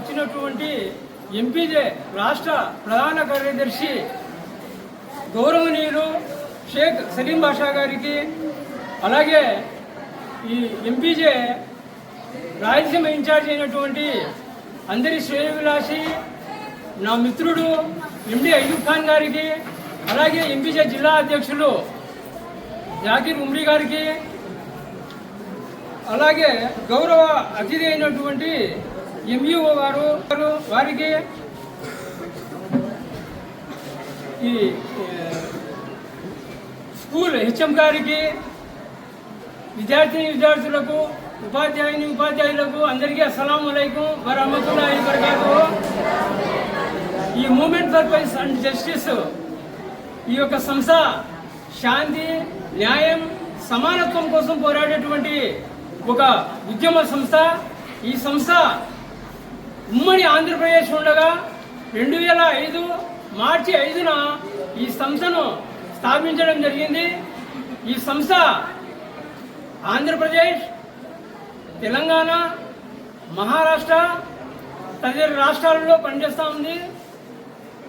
వచ్చినటువంటి ఎంపీజే రాష్ట్ర ప్రధాన కార్యదర్శి గౌరవనీయులు షేక్ సలీం బాషా గారికి అలాగే ఈ ఎంపీజే రాయలసీమ ఇన్ఛార్జ్ అయినటువంటి అందరి శ్రేయవిలాసి నా మిత్రుడు ఎండి అయ్యూబ్ ఖాన్ గారికి అలాగే ఎంపీజే జిల్లా అధ్యక్షులు జాకీర్ ఉమ్రీ గారికి అలాగే గౌరవ అతిథి అయినటువంటి ఎంఈఓ వారు వారికి ఈ స్కూల్ హెచ్ఎం గారికి విద్యార్థిని విద్యార్థులకు ఉపాధ్యాయుని ఉపాధ్యాయులకు అందరికీ అస్సలం అయికం వరహమతుల్లాహి వబరకాతు ఈ movement for peace and justice ఈ యొక్క సంస్థ శాంతి న్యాయం సమానత్వం కోసం పోరాడేటువంటి ఒక ఉద్యమ సంస్థ. ఈ సంస్థ ఉమ్మడి ఆంధ్రప్రదేశ్ ఉండగా రెండు వేల ఐదు మార్చి ఐదున ఈ సంస్థను స్థాపించడం జరిగింది. ఈ సంస్థ ఆంధ్రప్రదేశ్ తెలంగాణ మహారాష్ట్ర తదితర రాష్ట్రాలలో పనిచేస్తూ ఉంది.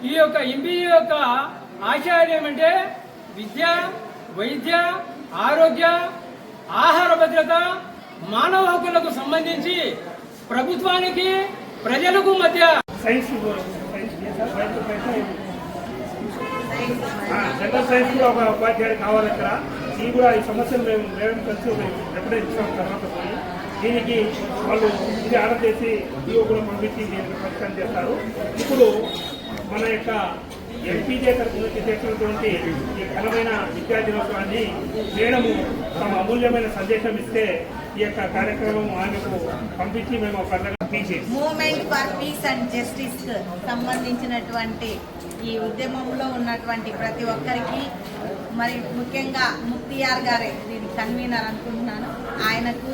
ఈ యొక్క ఎంపీ యొక్క ఆశయాలు ఏమంటే విద్య వైద్య ఆరోగ్య ఆహార భద్రత మానవ హక్కులకు సంబంధించి ప్రభుత్వానికి ప్రజలకు మధ్య సైన్స్ సైన్స్ జనరల్ సైన్స్ కూడా ఒక ఉపాధ్యాయుడు కావాలి ఇక్కడ ఈ కూడా ఈ సమస్యలు మేము మేము కలిసి రిప్రజెంట్ ఇచ్చాం తర్వాత దీనికి వాళ్ళు ఇది ఆర్డర్ చేసి ఈఓ కూడా పంపించి దీనికి పరిష్కారం చేస్తారు. ఇప్పుడు మన యొక్క ఎంపీజే తరఫు చేసినటువంటి ఈ ఘనమైన విద్యా దినోత్సవాన్ని మేడము తమ అమూల్యమైన సందేశం ఇస్తే ఈ యొక్క కార్యక్రమం ఆమెకు పంపించి మేము movement for peace and justice సంబంధించినటువంటి ఈ ఉద్యమంలో ఉన్నటువంటి ప్రతి ఒక్కరికి మరి ముఖ్యంగా ముక్తియార్ గారే దీని కన్వీనర్ అనుకుంటున్నాను. ఆయనకు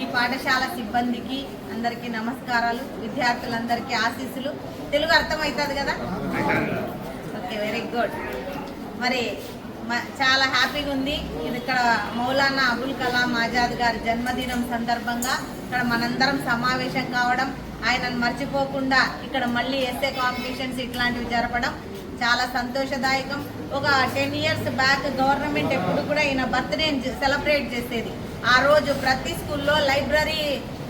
ఈ పాఠశాల సిబ్బందికి అందరికీ నమస్కారాలు విద్యార్థులందరికీ ఆశీస్సులు. తెలుగు అర్థమవుతుంది కదా? ఓకే వెరీ గుడ్ మరి చాలా హ్యాపీగా ఉంది. ఇది ఇక్కడ మౌలానా అబుల్ కలాం ఆజాద్ గారి జన్మదినం సందర్భంగా ఇక్కడ మనందరం సమావేశం కావడం ఆయనను మర్చిపోకుండా ఇక్కడ మళ్ళీ ఎస్ఏ కాంపిటీషన్స్ ఇట్లాంటివి జరపడం చాలా సంతోషదాయకం. ఒక టెన్ ఇయర్స్ బ్యాక్ గవర్నమెంట్ ఎప్పుడు కూడా ఈయన బర్త్డే సెలబ్రేట్ చేసేది. ఆ రోజు ప్రతి స్కూల్లో లైబ్రరీ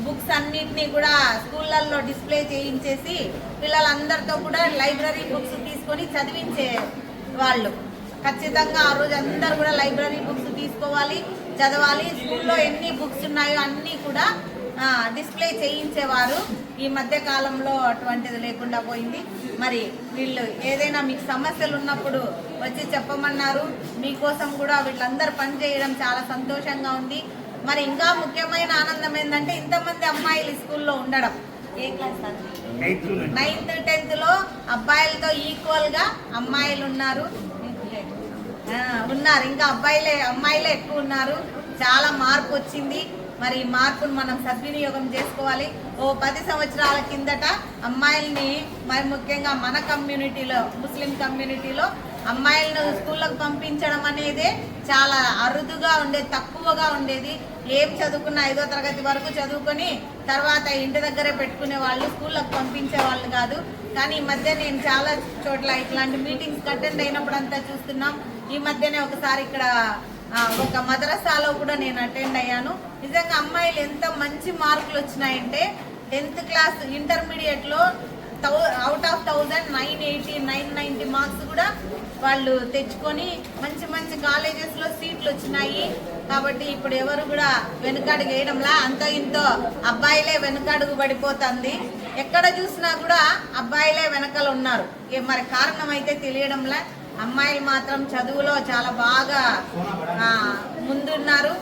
బుక్స్ అన్నిటినీ కూడా స్కూళ్ళల్లో డిస్ప్లే చేయించేసి పిల్లలందరితో కూడా లైబ్రరీ బుక్స్ తీసుకొని చదివించే వాళ్ళు. ఖచ్చితంగా ఆ రోజు అందరు కూడా లైబ్రరీ బుక్స్ తీసుకోవాలి చదవాలి. స్కూల్లో ఎన్ని బుక్స్ ఉన్నాయో అన్నీ కూడా డిస్ప్లే చేయించేవారు. ఈ మధ్య కాలంలో అటువంటిది లేకుండా పోయింది. మరి వీళ్ళు ఏదైనా మీకు సమస్యలు ఉన్నప్పుడు వచ్చి చెప్పమన్నారు. మీకోసం కూడా వీళ్ళందరూ పనిచేయడం చాలా సంతోషంగా ఉంది. మరి ఇంకా ముఖ్యమైన ఆనందం ఏంటంటే ఇంతమంది అమ్మాయిలు స్కూల్లో ఉండడం. ఏ క్లాస్ నైన్త్ టెన్త్. లో అబ్బాయిలతో ఈక్వల్గా అమ్మాయిలు ఉన్నారు. ఉన్నారు. ఇంకా అబ్బాయిలే అమ్మాయిలే ఎక్కువ ఉన్నారు. చాలా మార్పు వచ్చింది. మరి ఈ మార్పును మనం సద్వినియోగం చేసుకోవాలి. ఓ పది సంవత్సరాల కిందట అమ్మాయిల్ని మరి ముఖ్యంగా మన కమ్యూనిటీలో ముస్లిం కమ్యూనిటీలో అమ్మాయిలను స్కూళ్ళకు పంపించడం అనేది చాలా అరుదుగా ఉండేది తక్కువగా ఉండేది. ఏం చదువుకున్న ఐదో తరగతి వరకు చదువుకొని తర్వాత ఇంటి దగ్గరే పెట్టుకునే వాళ్ళు స్కూళ్ళకు పంపించే వాళ్ళు కాదు. కానీ ఈ మధ్య నేను చాలా చోట్ల ఇట్లాంటి మీటింగ్స్ అటెండ్ అయినప్పుడు అంతా చూస్తున్నాం. ఈ మధ్యనే ఒకసారి ఇక్కడ ఒక మదరసాలో కూడా నేను అటెండ్ అయ్యాను. నిజంగా అమ్మాయిలు ఎంత మంచి మార్కులు వచ్చినాయంటే టెన్త్ క్లాస్ ఇంటర్మీడియట్లో out of thousand nine eighty nine ninety marks కూడా వాళ్ళు తెచ్చుకొని మంచి మంచి కాలేజెస్లో సీట్లు వచ్చినాయి. కాబట్టి ఇప్పుడు ఎవరు కూడా వెనుకడుగు వేయడంలా అంతో ఇంతో అబ్బాయిలే వెనుకడుగు పడిపోతుంది. ఎక్కడ చూసినా కూడా అబ్బాయిలే వెనకాల ఉన్నారు. ఏ మరి కారణం అయితే తెలియడంలా అమ్మాయిలు మాత్రం చదువులో చాలా బాగా ముందున్నారు.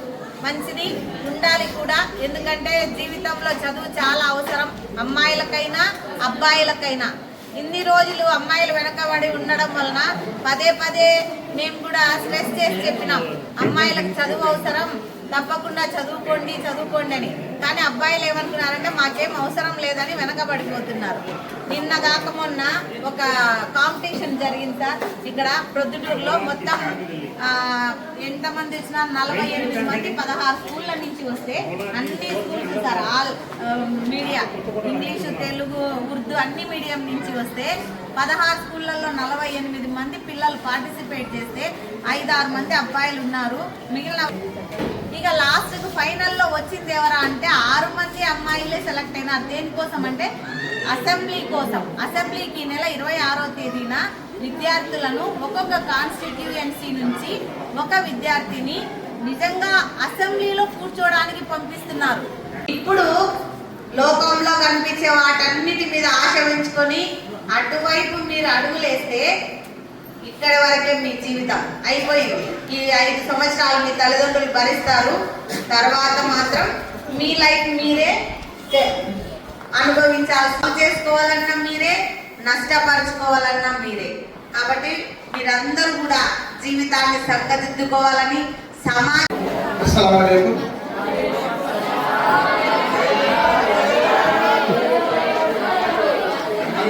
మంచిది ఉండాలి కూడా. ఎందుకంటే జీవితంలో చదువు చాలా అవసరం అమ్మాయిలకైనా అబ్బాయిలకైనా. ఇన్ని రోజులు అమ్మాయిలు వెనకబడి ఉండడం వలన పదే పదే మేము కూడా స్ట్రెస్ చేసి చెప్పినాం. అమ్మాయిలకు చదువు అవసరం తప్పకుండా చదువుకోండి చదువుకోండి అని. కానీ అబ్బాయిలు ఏమనుకున్నారంటే మాకేం అవసరం లేదని వెనకబడిపోతున్నారు. నిన్న కాక మొన్న ఒక కాంపిటీషన్ జరిగింది సార్. ఇక్కడ ప్రొద్దుటూరులో మొత్తం ఎంతమంది వచ్చినా నలభై ఎనిమిది మంది పదహారు స్కూళ్ళ నుంచి వస్తే అన్ని schools sir all media English Telugu Urdu అన్ని మీడియం నుంచి వస్తే పదహారు స్కూళ్ళల్లో నలభై ఎనిమిది మంది పిల్లలు పార్టిసిపేట్ చేస్తే ఐదారు మంది అబ్బాయిలు ఉన్నారు. మిగిలిన ఇక లాస్ట్కు ఫైనల్లో వచ్చింది ఎవరా అంటే ఆరు స్థాయిలో సెలెక్ట్ అయినా దేనికోసం అంటే అసెంబ్లీ కోసం. అసెంబ్లీకి ఈ నెల ఇరవై ఆరో తేదీన విద్యార్థులను ఒక్కొక్క కాన్స్టిట్యూయెన్సీ నుంచి ఒక విద్యార్థిని నిజంగా అసెంబ్లీలో కూర్చోవడానికి పంపిస్తున్నారు. ఇప్పుడు లోకంలో కనిపించే వాటన్నిటి మీద ఆశ ఉంచుకొని అటువైపు మీరు అడుగులేస్తే ఇక్కడ వరకే మీ జీవితం అయిపోయింది. ఈ ఐదు సంవత్సరాలు మీ తల్లిదండ్రులు భరిస్తారు. తర్వాత మాత్రం మీ లైఫ్ మీరే అనుభవించాల్సి చేసుకోవాలన్నా మీరే నష్టపరుచుకోవాలన్నా మీరే కాబట్టి మీరందరూ కూడా జీవితాన్ని సరిదిద్దుకోవాలని సమాజ अस्सलाम वालेकुम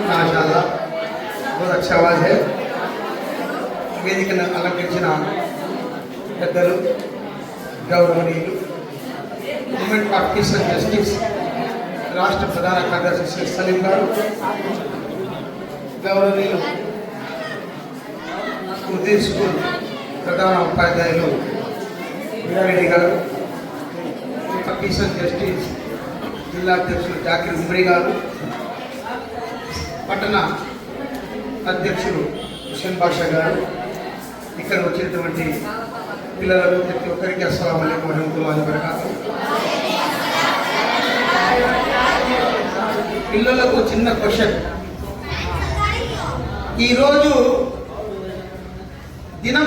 మాషాల్లా बहुत अच्छा आवाज है వేదికను అలంకరించిన పెద్దలు గౌరవనీయులు movement for peace and justice రాష్ట్ర ప్రధాన కార్యదర్శి శ్రీ సలీం గారు గౌరవనీయులు ఉదయ్ స్కూల్ ప్రధాన ఉపాధ్యాయులు వీరారెడ్డి గారు పీస్ జస్టిస్ జిల్లా అధ్యక్షులు జాకిర్ ఉమ్రి గారు పట్టణ అధ్యక్షులు హుసేన్ బాషా గారు ఇక్కడ వచ్చినటువంటి పిల్లలకు ప్రతి ఒక్కరికి అస్సలం అయికం వరకు పిల్లలకు చిన్న క్వశ్చన్. ఈరోజు దినం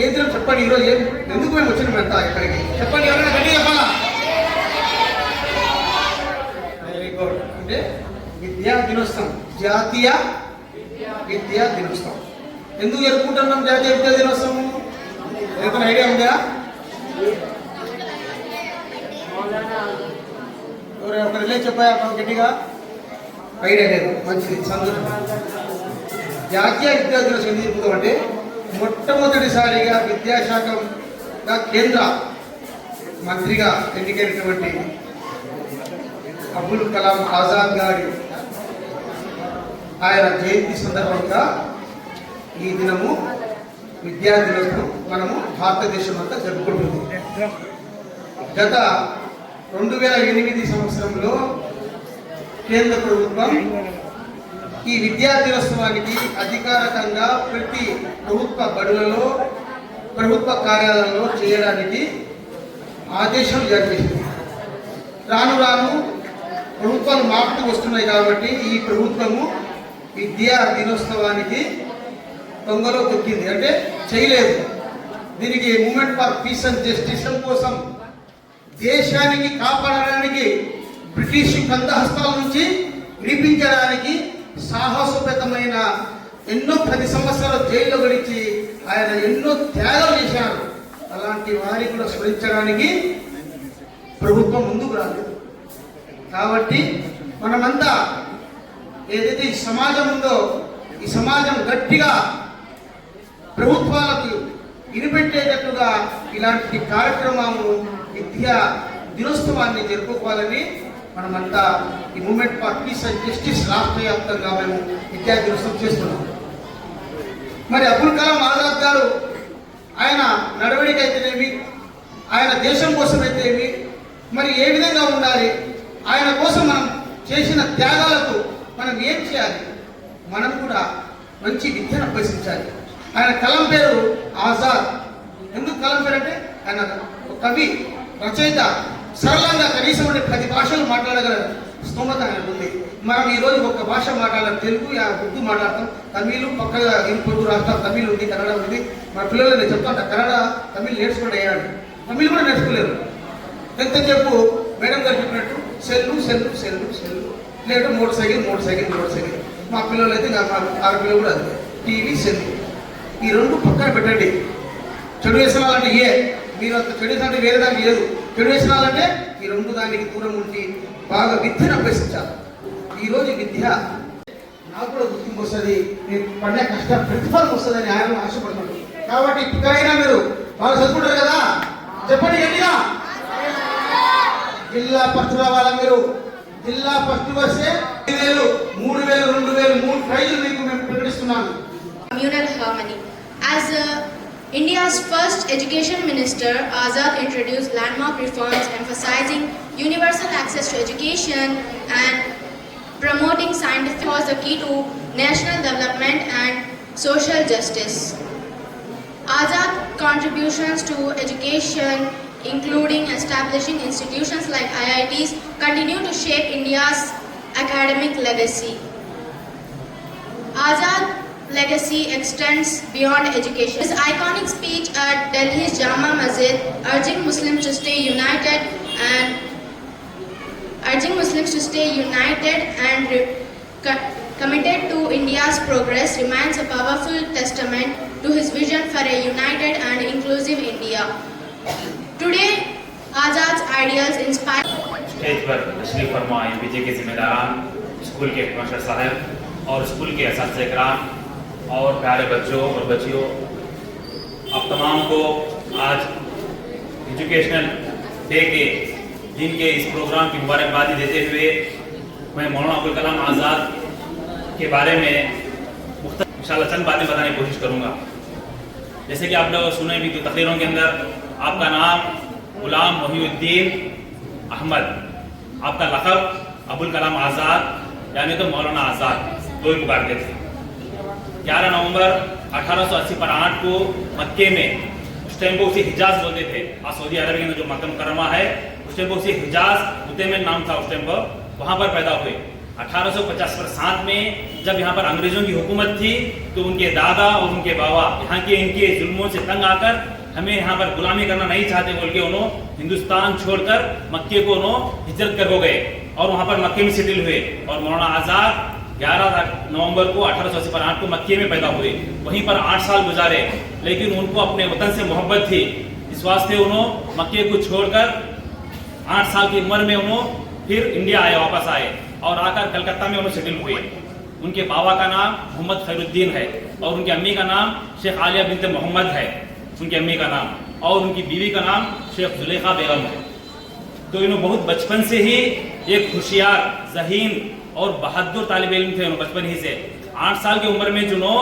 ఏ దినం చెప్పండి ఈరోజు? ఏం ఎందుకు మేము వచ్చినాం పెద్ద ఇక్కడికి? చెప్పండి ఎవరైనా గట్టి చెప్పాలా వెరీ గుడ్ అంటే విద్యా దినోత్సవం జాతీయ విద్యా దినోత్సవం. ఎందుకు జరుపుకుంటున్నాం జాతీయ విద్యా దినోత్సవం? ఏదైనా ఐడియా ఉందా? ఎవరైనా ఒక రిలే చెప్పాయా గట్టిగా? ఐడియా లేదు. మంచిది. సంతోషం జాతీయ విద్యార్థుల దినోత్సవం అంటే మొట్టమొదటిసారిగా విద్యాశాఖగా కేంద్ర మంత్రిగా ఎన్నికైనటువంటి అబుల్ కలాం ఆజాద్ గారి ఆయన జయంతి సందర్భంగా ఈ దినము విద్యా దినోత్సవం మనము భారతదేశం అంతా జరుపుకుంటుంది. గత రెండు వేల ఎనిమిది సంవత్సరంలో కేంద్ర ప్రభుత్వం ఈ విద్యా దినోత్సవానికి అధికారికంగా ప్రతి ప్రభుత్వ బడులలో ప్రభుత్వ కార్యాలయంలో చేయడానికి ఆదేశం జారీ చేసింది. రాను రాను ప్రభుత్వాలు మార్పులు వస్తున్నాయి కాబట్టి ఈ ప్రభుత్వము విద్యా దినోత్సవానికి దొంగలో తొక్కింది అంటే చేయలేదు. దీనికి movement for peace and justice కోసం దేశానికి కాపాడడానికి బ్రిటిష్ కందహస్తాల నుంచి విడిపించడానికి సాహసోపేతమైన ఎన్నో పది సంవత్సరాలు జైల్లో గడిచి ఆయన ఎన్నో త్యాగాలు చేశారు. అలాంటి వారిని కూడా స్మరించడానికి ప్రభుత్వం ముందుకు రాలేదు. కాబట్టి మనమంతా ఏదైతే ఈ సమాజం ఉందో ఈ సమాజం గట్టిగా ప్రభుత్వాలకు వినిపెట్టేటట్టుగా ఇలాంటి కార్యక్రమాలను విద్యా దినోత్సవాన్ని జరుపుకోవాలని మనమంతా ఈ movement for peace and justice రాష్ట్ర వ్యాప్తంగా మేము విద్యా దినోత్సవం చేస్తున్నాం. మరి అబ్దుల్ కలాం ఆజాద్ గారు ఆయన నడవడిక అయితేనేమి ఆయన దేశం కోసం అయితేనేమి మరి ఏ విధంగా ఉండాలి? ఆయన కోసం మనం చేసిన త్యాగాలకు మనం ఏం చేయాలి? మనం కూడా మంచి విద్యను అభ్యసించాలి. ఆయన కలం పేరు ఆజాద్. ఎందుకు కలం పేరు అంటే ఆయన ఒక కవి రచయిత. సరళంగా కనీసం ప్రతి భాషలు మాట్లాడగల స్తోమత ఆయనకు ఉంది. మనం ఈరోజు ఒక్క ఒక భాష మాట్లాడాలి తెలుగు యా ఉర్దూ మాట్లాడతాం. తమిళ్ పక్కగా ఇరు పొరుగు రాష్ట్రాలు తమిళ్ ఉంది కన్నడ ఉంది. మన పిల్లలు నేను చెప్తాను కన్నడ తమిళ్ నేర్చుకుని అయ్యాడు. తమిళ్ కూడా నేర్చుకోలేరు. ఎంత చెప్పు? మేడం గారు చెప్పినట్టు సెల్లు సెల్లు సెల్లు సెల్లు. లేదంటే motorcycle motorcycle motorcycle. మా పిల్లలు అయితే ఇంకా మా ఆరు పిల్లలు కూడా అదే. TV cell. ఈ రెండు పక్కన పెట్టండి. చెడు వ్యసనాలంటే ఏ? మీరు అంత చెడు వ్యసనాలు అంటే వేరే దానికి లేదు. ప్రవేశాలంటే ఈ రెండు దానికి దూరం ఉండి బాగా విద్యను అభ్యసించాలి. ఈరోజు విద్య నాకు కూడా గుర్తింపు వస్తుంది మీరు పడే కష్ట ప్రతిఫలం వస్తుందని ఆయన ఆశపడుతున్నాడు. కాబట్టి ఇప్పటికైనా మీరు బాగా చదువుకుంటారు కదా? చెప్పండి గట్టిగా జిల్లా ఫస్ట్ రావాలా మీరు? జిల్లా ఫస్ట్ వస్తే ఐదు వేలు మూడు వేలు రెండు వేలు మూడు ప్రైజులు మీకు మేము ప్రకటిస్తున్నాము. Communal harmony as India's first education minister, Azad introduced landmark reforms emphasizing universal access to education and promoting scientific was the key to national development and social justice. Azad's contributions to education, including establishing institutions like IITs, continue to shape India's academic legacy. Azad legacy extends beyond education. His iconic speech at Delhi's Jama Masjid urging Muslims to stay united and urging Muslims to stay united and re- co- committed to India's progress remains a powerful testament to his vision for a united and inclusive India. Today, Azad's ideals inspire stage पर तशरीफ फरमा M के जिम्मेदारान school के master साहब और school के इस कराम और प्यारे बच्चों और बच्चियों, आप तमाम को आज एजुकेशनल डे के दिन के इस प्रोग्राम की मुबारकबादी देते हुए मैं मौलाना अबुल कलाम आज़ाद के बारे में इंशाल्लाह चंद बातें बताने की कोशिश करूँगा। जैसे कि आप लोग सुने भी तो तकरीरों के अंदर आपका नाम गुलाम मोहिउद्दीन अहमद, आपका लकब अबुल कलाम आज़ाद, यानी तो मौलाना आज़ाद, दो ही पुकारते थे 11 नवंबर 1880 पर आठ को मक्के में उस टाइम को उसे हिजाज बोलते थे। आज सऊदी अरब के जो मक्का मुकरमा है उस टाइम को उसे हिजाज मुतमिन नाम था उस टाइम पर वहाँ पर पैदा हुए। 1850 पर सात में जब यहाँ पर अंग्रेज़ों की हुकूमत थी तो उनके दादा और उनके बाबा, यहाँ के इनके जुल्मों से तंग आकर हमें यहाँ पर गुलामी करना नहीं चाहते, बोल के उन्होंने हिंदुस्तान छोड़कर मक्के को उन्होंने हिजरत कर हो गए और वहाँ पर मक्के में सेटल हुए। और मौलाना आज़ाद 11 नवंबर को अठारह सौ आठ को मक्के में पैदा हुए। वहीं पर आठ साल गुजारे। लेकिन उनको अपने वतन से मोहब्बत थी। इस वास्ते उन्होंने मक्के को छोड़कर आठ साल की उम्र में उन्होंने फिर इंडिया आए, वापस आए और आकर कलकत्ता में उन्होंने सेटल हुए। उनके बाबा का नाम मोहम्मद खैरुद्दीन है और उनकी अम्मी का नाम शेख आलिया बिनते मोहम्मद है। उनकी अम्मी का नाम और उनकी बीवी का नाम शेख जुलेखा बेगम है। तो इन्होंने बहुत बचपन से ही एक होशियार, जहीन और बहादुर तालिब इल्म थे बचपन ही से। आठ साल की उम्र में चुनो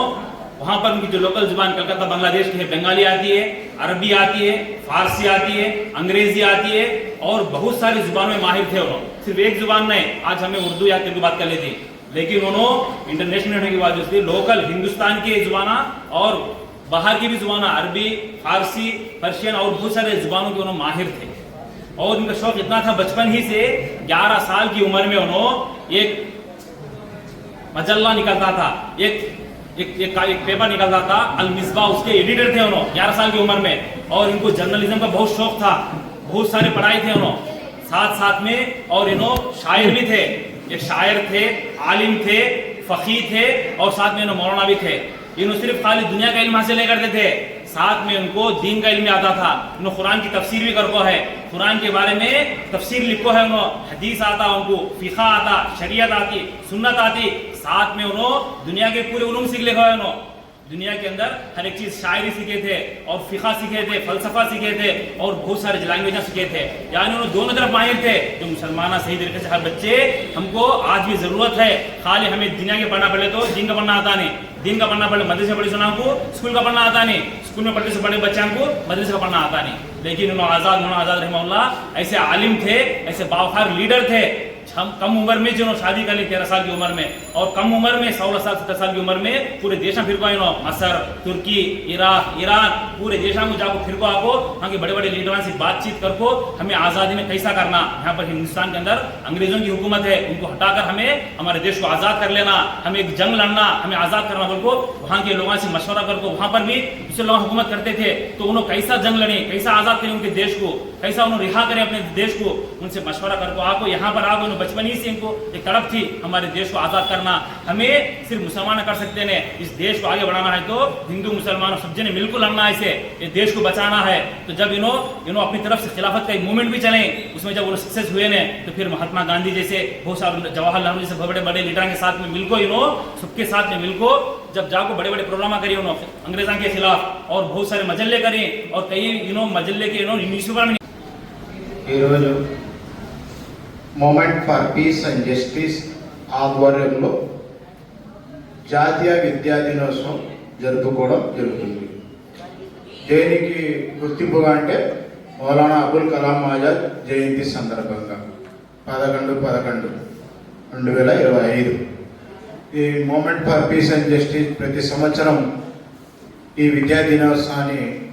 वहाँ पर उनकी जो लोकल ज़ुबान, कलकत्ता, बांग्लादेश की है, बंगाली आती है, अरबी आती है, फारसी आती है, अंग्रेज़ी आती है, और बहुत सारी जुबानों में माहिर थे उन्होंने सिर्फ़ एक ज़ुबान नहीं, आज हमें उर्दू या तेलुगु बात कर लेती। लेकिन उन्होंने इंटरनेशनल होने की वजह से लोकल हिंदुस्तान की जुबाना और बाहर की भी जुबाना, अरबी, फारसी, पर्शियन और बहुत सारे जुबानों के उन्होंने माहिर थे। और उनका शौक इतना था बचपन ही से 11 साल की उम्र में उन्होंने एक मजल्ला निकलता था। एक एक, एक, एक पेपर निकलता था अल मिसबा उसके एडिटर थे उन्होंने 11 साल की उम्र में। और इनको जर्नलिज्म का बहुत शौक था बहुत सारे पढ़ाई थे उन्होंने साथ साथ में और इन्हों शायर भी थे। एक शायर थे आलिम थे फकी थे और साथ में इन्हों मौलाना भी थे। इन्हों सिर्फ़ खाली दुनिया का इल्म हासिल नहीं करते थे। साथ में उनको दीन का इल्म आता था। उन्होंने कुरान की तफसीर भी करको है। कुरान के बारे में तफसीर लिखो है उन्होंने हदीस आता उनको फिका आता शरीयत आती सुन्नत आती। साथ में उन्होंने दुनिया के पूरे उलूम सीख लिखा है उन्होंने दुनिया के अंदर हर एक चीज़ शायरी सीखे थे, और फिका सीखे थे, फलसफा सीखे थे, और बहुत सारे लैंग्वेज सीखे थे। यानी उन्होंने दोनों तरफ़ माहिर थे, जो मुसलमान सही तरीके से हर बच्चे, हमको आज भी ज़रूरत है। खाली हमें दुनिया के पढ़ना पड़े तो दिन का पढ़ना आता नहीं। दिन का पढ़ना पड़े मदरसे पढ़े सुना को, स्कूल का पढ़ना आता नहीं। स्कूल में पढ़ते से बड़े बच्चे हमको मदरसे का पढ़ना आता नहीं। लेकिन उन्होंने आज़ाद उन्होंने आज़ाद रहमा ऐसे आलिम थे, ऐसे बावखार लीडर थे हम कम उम्र में जो शादी कर ली तेरह साल की उम्र में, और कम उम्र में सोलह साल सत्रह साल की उम्र में पूरे देश में फिर को मसर, तुर्की, इराक ईरान पूरे देश में जाको फिर को आपको के बड़े बड़े लीडरों से बातचीत करको हमें आज़ादी में कैसा करना। यहाँ पर हिंदुस्तान के अंदर अंग्रेज़ों की हुकूमत है, उनको हटाकर हमें हमारे देश को आज़ाद कर लेना, हमें एक जंग लड़ना, हमें आज़ाद करना बोल को वहाँ के लोगों से मशवरा करको, वहाँ पर भी मुसलमान हुकूमत करते थे तो उन्होंने कैसा जंग लड़े, कैसा आज़ाद करें उनके देश को, कैसा उन्होंने रिहा करें अपने देश को, उनसे मशवरा करको आपको यहाँ पर उन्होंने बचपन ही से इनको, एक तड़प थी हमारे देश को आज़ाद करना। हमें सिर्फ़ मुसलमान कर सकते हैं, इस देश को आगे बढ़ाना है तो हिंदू, मुसलमान सब जने मिलकर लड़ना है इसे, ये देश को बचाना है। तो जब इन्हों इन्हों अपनी तरफ़ से खिलाफत का एक मूवमेंट भी चले, उसमें जब वो सक्सेस हुए ने तो फिर महात्मा गांधी जैसे, बहुत सारे जवाहरलाल नेहरू जैसे बड़े बड़े लीडर के साथ में मिलकर इन्हों, सबके साथ में मिलकर जब जाको बड़े बड़े प्रोग्राम करिए उन्होंने अंग्रेजों के खिलाफ और बहुत सारे मजल्ले करें और कई इन्हों मजल्ले के इन्होंने न्यूज़पेपर में ఈరోజు movement for peace and justice ఆధ్వర్యంలో జాతీయ విద్యా దినోత్సవం జరుపుకోవడం జరుగుతుంది దేనికి గుర్తింపుగా అంటే మౌలానా అబుల్ కలాం ఆజాద్ జయంతి సందర్భంగా పదకొండు పదకొండు రెండు వేల ఇరవై ఐదు ఈ movement for peace and justice ప్రతి సంవత్సరం ఈ విద్యా దినోత్సవాన్ని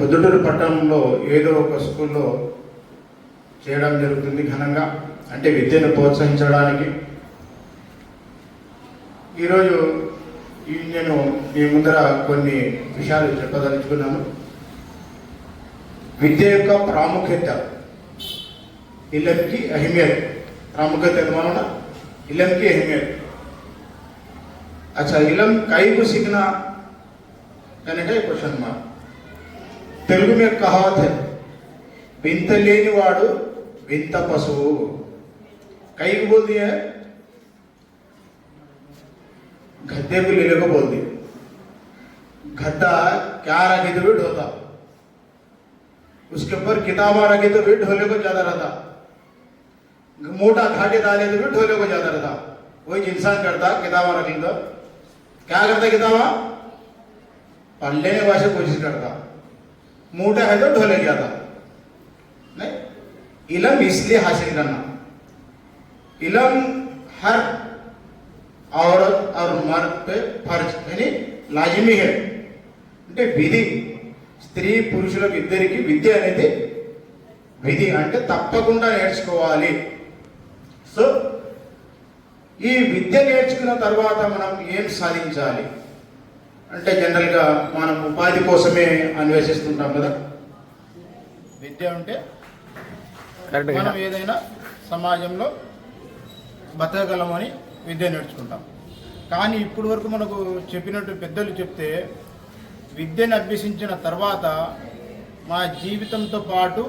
పొద్దుటూరు పట్టణంలో ఏదో ఒక స్కూల్లో చేయడం జరుగుతుంది ఘనంగా అంటే విద్యను ప్రోత్సహించడానికి. ఈరోజు ఈ నేను మీ ముందర కొన్ని విషయాలు చెప్పదలుచుకున్నాను విద్య యొక్క ప్రాముఖ్యత ఇళ్ళకి అహిమియత్. ప్రాముఖ్యత వలన ఇళ్ళకి అహిమియత్. अच्छा इलम कई को सीखना? मैंने कहा क्वेश्चन मार्क తెలుగు में कहावत है विंत लेने वाड़ विंत पशु। कई को बोल दिया गद्दे को लेने को बोल दिया गद्दा क्या रखे तो भी ढोता। उसके ऊपर किताबा रखे तो भी ढोले को ज़्यादा रहता। मोटा खाटे डाले तो भी ढोले को ज़्यादा रहता। वही इंसान करता, किताबा रखी तो। क्या करता किताबा पढ़ लेने वाले कोशिश करता मोटा है तो ढोले जाता नहीं इलम इसलिए हासिल करना इलम हर औरत और मर्द पे फर्ज यानी लाजिमी है అంటే విధి స్త్రీ పురుషులకు ఇద్దరికి విద్య అనేది విధి అంటే తప్పకుండా నేర్చుకోవాలి సో ఈ విద్య నేర్చుకున్న తర్వాత మనం ఏం సాధించాలి? అంటే జనరల్గా మనం ఉపాధి కోసమే అన్వేషిస్తుంటాం కదా. విద్య అంటే మనం ఏదైనా సమాజంలో బతకగలమని విద్య నేర్చుకుంటాం. కానీ ఇప్పటి వరకు మనకు చెప్పినట్టు పెద్దలు చెప్తే విద్యను అభ్యసించిన తర్వాత మా జీవితంతో పాటు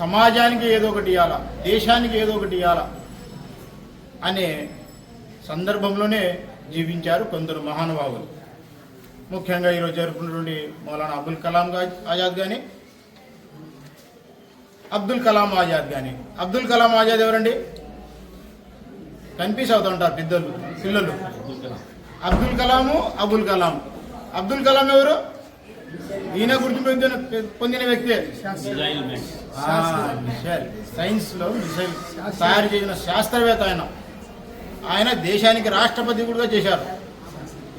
సమాజానికి ఏదో ఒకటి ఇవ్వాలా దేశానికి ఏదో ఒకటి ఇవ్వాలా అనే సందర్భంలోనే జీవించారు కొందరు మహానుభావులు. ముఖ్యంగా ఈరోజు జరుపుకున్నటువంటి మౌలానా అబ్దుల్ కలాం ఆజాద్ కానీ అబ్దుల్ కలాం ఆజాద్ కానీ అబ్దుల్ కలాం ఆజాద్ ఎవరండి? కన్ఫ్యూజ్ అవుతూ ఉంటారు పెద్దలు పిల్లలు. అబ్దుల్ కలాము అబుల్ కలాం. అబ్దుల్ కలాం ఎవరు? ఈయన గుర్తు పొందిన వ్యక్తే ఆ, మిసైల్. సైన్స్లో మిసైల్ తయారు చేసిన శాస్త్రవేత్త ఆయన. ఆయన దేశానికి రాష్ట్రపతి కూడా చేశారు.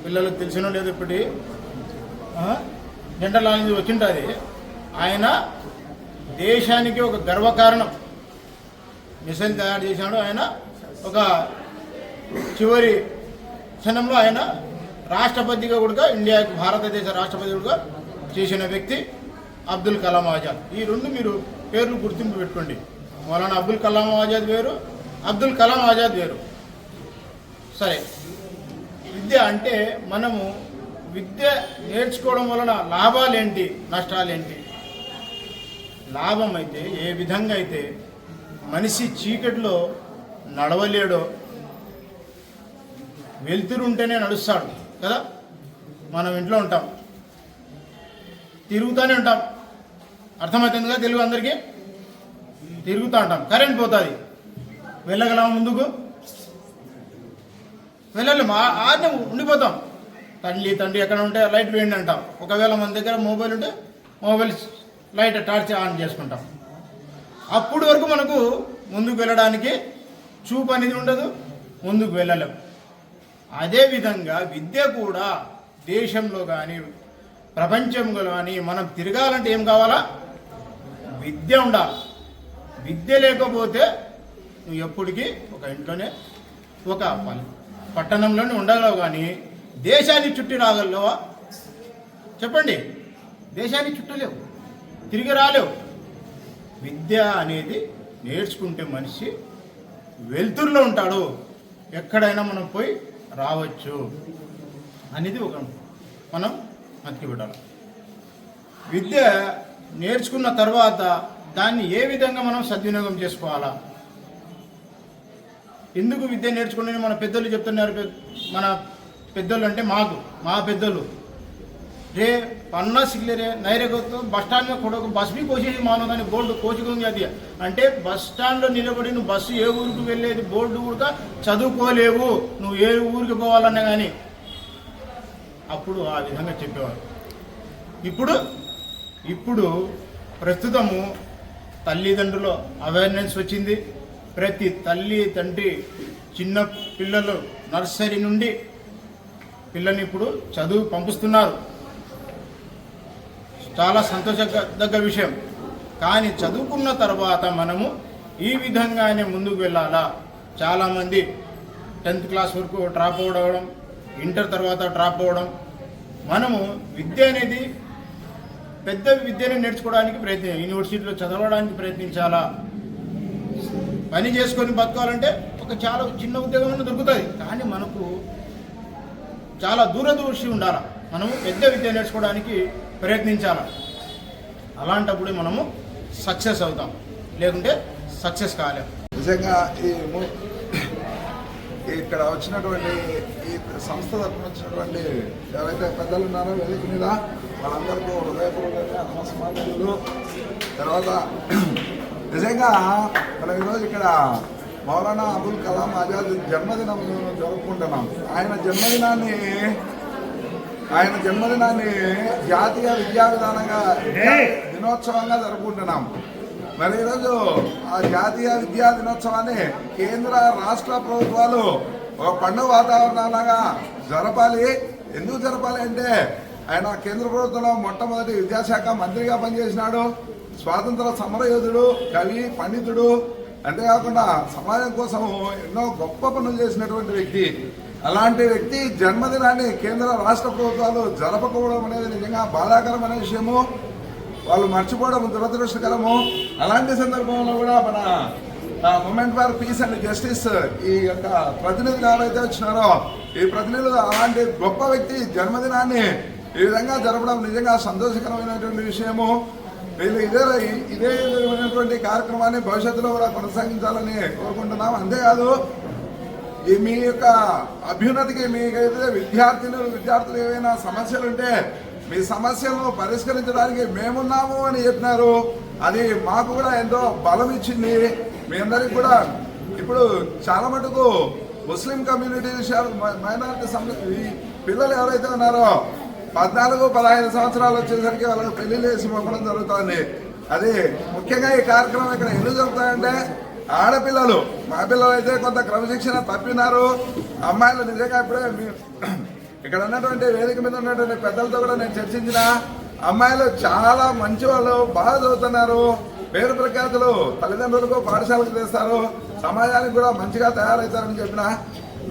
పిల్లలకు తెలిసినో లేదు ఇప్పటి జనరల్ నాలెడ్జ్ వచ్చింటుంది. ఆయన దేశానికి ఒక గర్వకారణం. మిషన్ తయారు చేశాడు ఆయన. ఒక చివరి క్షణంలో ఆయన రాష్ట్రపతిగా కూడా ఇండియాకి భారతదేశ రాష్ట్రపతి కూడా చేసిన వ్యక్తి అబ్దుల్ కలాం ఆజాద్. ఈ రెండు మీరు పేర్లు గుర్తింపు పెట్టుకోండి. మౌలానా అబ్దుల్ కలాం ఆజాద్ వేరు అబ్దుల్ కలాం ఆజాద్ వేరు. సరే. విద్య అంటే మనము విద్య నేర్చుకోవడం వలన లాభాలేంటి నష్టాలేంటి? లాభం అయితే ఏ విధంగా అయితే మనిషి చీకటిలో నడవలేడో వెలుతురు ఉంటేనే నడుస్తాడు కదా? మనం ఇంట్లో ఉంటాం. తిరుగుతూనే ఉంటాం. అర్థమవుతుంది కదా తెలుగు అందరికీ? తిరుగుతూ ఉంటాం. కరెంట్ పోతుంది. వెళ్ళగలమా ముందుకు? వెళ్ళలేము. ఆ- ఆడనే ఉండిపోతాం. తండ్రి తండ్రి ఎక్కడ ఉంటే లైట్ వేయండి అంటాం. ఒకవేళ మన దగ్గర మొబైల్ ఉంటే మొబైల్ లైట్ టార్చ్ ఆన్ చేసుకుంటాం. అప్పుడు వరకు మనకు ముందుకు వెళ్ళడానికి చూపు అనేది ఉండదు ముందుకు వెళ్ళలేము అదేవిధంగా విద్య కూడా దేశంలో కానీ ప్రపంచంలో కానీ మనం తిరగాలంటే ఏం కావాలా? విద్య ఉండాలి. విద్య లేకపోతే నువ్వు ఎప్పటికీ ఒక ఇంట్లోనే ఒక పల్లె పట్టణంలోనే ఉండగలవు కానీ దేశాన్ని చుట్టి రాగలవా చెప్పండి దేశాన్ని చుట్టలేవు తిరిగి రాలేవు. విద్య అనేది నేర్చుకుంటే మనిషి వెలుతురులో ఉంటాడు ఎక్కడైనా మనం పోయి రావచ్చు అనేది ఒక మనం మతికి పెట్టాలి విద్య నేర్చుకున్న తర్వాత దాన్ని ఏ విధంగా మనం సద్వినియోగం చేసుకోవాలా? ఎందుకు విద్య నేర్చుకుని మన పెద్దలు చెప్తున్నారు మన పెద్దలు అంటే మాకు మా పెద్దలు. రే పన్నా సిగ్లేరే నైరేగొత్తు బస్ స్టాండ్ మీద కూడా బస్మి కోసేది మానవు కానీ బోర్డు కోచుకుంది అది అంటే బస్ స్టాండ్లో నిలబడి నువ్వు బస్సు ఏ ఊరికి వెళ్ళేది? బోర్డు కూడా చదువుకోలేవు. నువ్వు ఏ ఊరికి పోవాలన్నా కానీ అప్పుడు ఆ విధంగా చెప్పేవారు ఇప్పుడు ఇప్పుడు ప్రస్తుతము తల్లిదండ్రులు అవేర్నెస్ వచ్చింది. ప్రతి తల్లి తండ్రి చిన్న పిల్లలు నర్సరీ నుండి పిల్లల్ని ఇప్పుడు చదువు పంపిస్తున్నారు. చాలా సంతోషదగ్గ విషయం. కానీ చదువుకున్న తర్వాత మనము ఈ విధంగానే ముందుకు వెళ్ళాలా? చాలామంది టెన్త్ క్లాస్ వరకు డ్రాప్ అవడం ఇంటర్ తర్వాత డ్రాప్ అవ్వడం. మనము విద్య అనేది పెద్ద విద్యను నేర్చుకోవడానికి ప్రయత్నం యూనివర్సిటీలో చదవడానికి ప్రయత్నించాలా? పని చేసుకొని బతకాలంటే ఒక చాలా చిన్న ఉద్యోగం దొరుకుతుంది కానీ మనకు చాలా దూరదృష్టి ఉండాలి? మనము పెద్ద విద్య నేర్చుకోవడానికి ప్రయత్నించాలి? అలాంటప్పుడు మనము సక్సెస్ అవుతాం. లేకుంటే సక్సెస్ కాలేం. నిజంగా ఈ ఇక్కడ వచ్చినటువంటి ఈ సంస్థ తరఫున వచ్చినటువంటి ఎవరైతే పెద్దలు ఉన్నారో వెళ్ళి మీద వాళ్ళందరికీ హృదయపూర్వకంగా నమస్కారాలు. తర్వాత నిజంగా మనం ఈరోజు ఇక్కడ మౌలానా అబుల్ కలాం ఆజాద్ జన్మదినం జరుపుకుంటున్నాం. ఆయన జన్మదినాన్ని ఆయన జన్మదినాన్ని జాతీయ విద్యా విధానంగా దినోత్సవంగా జరుపుకుంటున్నాం. మరి ఈరోజు ఆ జాతీయ విద్యా దినోత్సవాన్ని కేంద్ర రాష్ట్ర ప్రభుత్వాలు ఒక పండుగ వాతావరణంలాగా జరపాలి. ఎందుకు జరపాలి అంటే ఆయన కేంద్ర ప్రభుత్వంలో మొట్టమొదటి విద్యాశాఖ మంత్రిగా పనిచేసినాడు. స్వాతంత్ర సమరయోధుడు కవి పండితుడు. అంతేకాకుండా సమాజం కోసం ఎన్నో గొప్ప పనులు చేసినటువంటి వ్యక్తి. అలాంటి వ్యక్తి జన్మదినాన్ని కేంద్ర రాష్ట్ర ప్రభుత్వాలు జరపకపోవడం అనేది నిజంగా బాధాకరమైన విషయము. వాళ్ళు మర్చిపోవడం దురదృష్టకరము. అలాంటి సందర్భంలో కూడా మన movement for peace and justice ఈ యొక్క ప్రతినిధులు ఎవరైతే వచ్చినారో ఈ ప్రతినిధులు అలాంటి గొప్ప వ్యక్తి జన్మదినాన్ని ఈ విధంగా జరపడం నిజంగా సంతోషకరమైనటువంటి విషయము. వీళ్ళు ఇదే ఇదే విధమైనటువంటి కార్యక్రమాన్ని భవిష్యత్తులో కూడా కొనసాగించాలని కోరుకుంటున్నాం. అంతేకాదు ఈ మీ యొక్క అభ్యున్నతికి మీకైతే విద్యార్థులు విద్యార్థులు ఏవైనా సమస్యలు ఉంటే మీ సమస్యలను పరిష్కరించడానికి మేమున్నాము అని చెప్పినారు. అది మాకు కూడా ఎంతో బలం ఇచ్చింది. మీ అందరికి కూడా ఇప్పుడు చాలా మటుకు ముస్లిం కమ్యూనిటీ విషయాలు మైనారిటీ సమ ఈ పిల్లలు ఎవరైతే ఉన్నారో పద్నాలుగు పదహైదు సంవత్సరాలు వచ్చేసరికి వాళ్ళకి పెళ్ళిళ్ళు వేసి పంపడం జరుగుతుంది. అది ముఖ్యంగా ఈ కార్యక్రమం ఇక్కడ ఎందుకు జరుగుతాయంటే ఆడపిల్లలు మా పిల్లలు అయితే కొంత క్రమశిక్షణ తప్పినారు. అమ్మాయిలు నిజంగా ఇప్పుడే ఇక్కడ ఉన్నటువంటి వేదిక మీద ఉన్నటువంటి పెద్దలతో కూడా నేను చర్చించిన అమ్మాయిలు చాలా మంచి వాళ్ళు బాగా చదువుతున్నారు. పేరు ప్రఖ్యాతులు తల్లిదండ్రులకు పాఠశాలకు తెస్తారు సమాజానికి కూడా మంచిగా తయారవుతారని చెప్పిన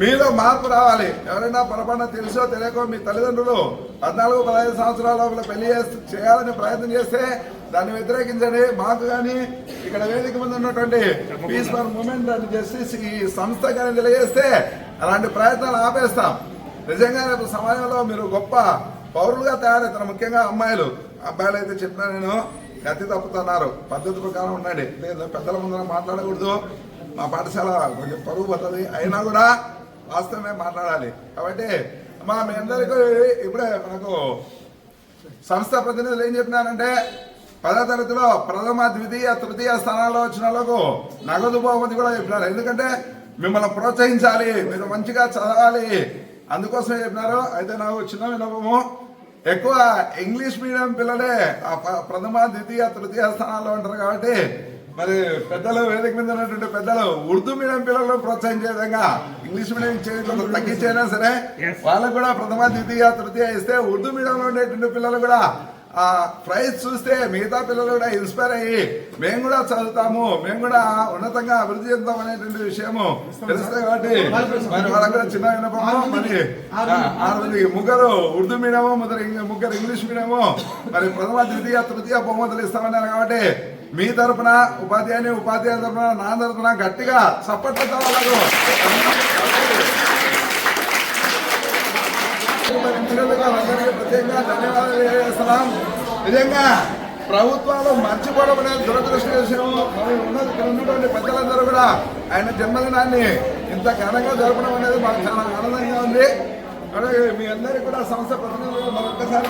మీలో మార్పు రావాలి. ఎవరైనా పొరపాటున తెలుసో తెలియకో మీ తల్లిదండ్రులు పద్నాలుగు పదహైదు సంవత్సరాల లోపల పెళ్ళి చేయాలని ప్రయత్నం చేస్తే దాన్ని వ్యతిరేకించండి. మాకు కానీ ఇక్కడ వేదిక ముందు ఉన్నటువంటి peace for movement and justice ఈ సంస్థ కానీ తెలియజేస్తే అలాంటి ప్రయత్నాలు ఆపేస్తాం. నిజంగా రేపు సమాజంలో మీరు గొప్ప పౌరులుగా తయారవుతారు. ముఖ్యంగా అమ్మాయిలు. అబ్బాయిలు అయితే చెప్పినా నేను గతి తప్పుతున్నారు. పద్ధతి ప్రకారం ఉండండి. లేదు పెద్దల ముందర మాట్లాడకూడదు. మా పాఠశాల కొంచెం పరుగు పోతుంది అయినా కూడా వాస్తవమే మాట్లాడాలి. కాబట్టి మా మీ అందరికీ ఇప్పుడే మనకు సంస్థ ప్రతినిధులు ఏం చెప్పినారంటే పదో తరగతిలో ప్రథమ ద్వితీయ తృతీయ స్థానాల్లో వచ్చిన వాళ్ళకు నగదు బహుమతి కూడా చెప్పినారు. ఎందుకంటే మిమ్మల్ని ప్రోత్సహించాలి మీరు మంచిగా చదవాలి అందుకోసమే చెప్పినారు. అయితే నాకు చిన్న వినపము ఎక్కువ ఇంగ్లీష్ మీడియం పిల్లలే ఆ ప- ప్రథమ ద్వితీయ తృతీయ స్థానాల్లో ఉంటారు కాబట్టి మరి పెద్దలు వేదిక మీద ఉన్నటువంటి పెద్దలు ఉర్దూ మీడియం పిల్లలను ప్రోత్సహించే విధంగా ఇంగ్లీష్ మీడియం కొంచెం తగ్గించైనా సరే వాళ్ళకు కూడా ప్రథమ ద్వితీయ తృతీయ ఇస్తే ఉర్దూ మీడియంలో ఉండేటువంటి పిల్లలు కూడా ఆ ప్రైజ్ చూస్తే మిగతా పిల్లలు కూడా ఇన్స్పైర్ అయ్యి మేము కూడా చదువుతాము మేము కూడా ఉన్నతంగా అభివృద్ధి చెందుతాం అనేటువంటి విషయము తెలుస్తుంది కాబట్టి మరి వాళ్ళకు కూడా చిన్న విన్నపము మరి ఆ, ఆరుగురి ముగ్గురు ఉర్దూ మీడియము ముగ్గురు ఇంగ్లీష్ మీడియము మరి ప్రథమ ద్వితీయ తృతీయ బహుమతులు ఇస్తామన్నారు కాబట్టి మీ తరపున ఉపాధ్యాయుని ఉపాధ్యాయుల తరపున నా తరపున గట్టిగా సపోర్ట్ వాళ్ళకు ప్రత్యేకంగా ధన్యవాదాలు తెలియజేస్తున్నాం నిజంగా ప్రభుత్వాలు మర్చిపోవడం అనేది దురదృష్ట విషయం. మరి ఉన్నది ఉన్నటువంటి పెద్దలందరూ కూడా ఆయన జన్మదినాన్ని ఇంత ఘనంగా జరపడం అనేది మాకు చాలా ఆనందంగా ఉంది. అలాగే మీ అందరికీ కూడా సంస్థ ప్రతినిధులు మరొకసారి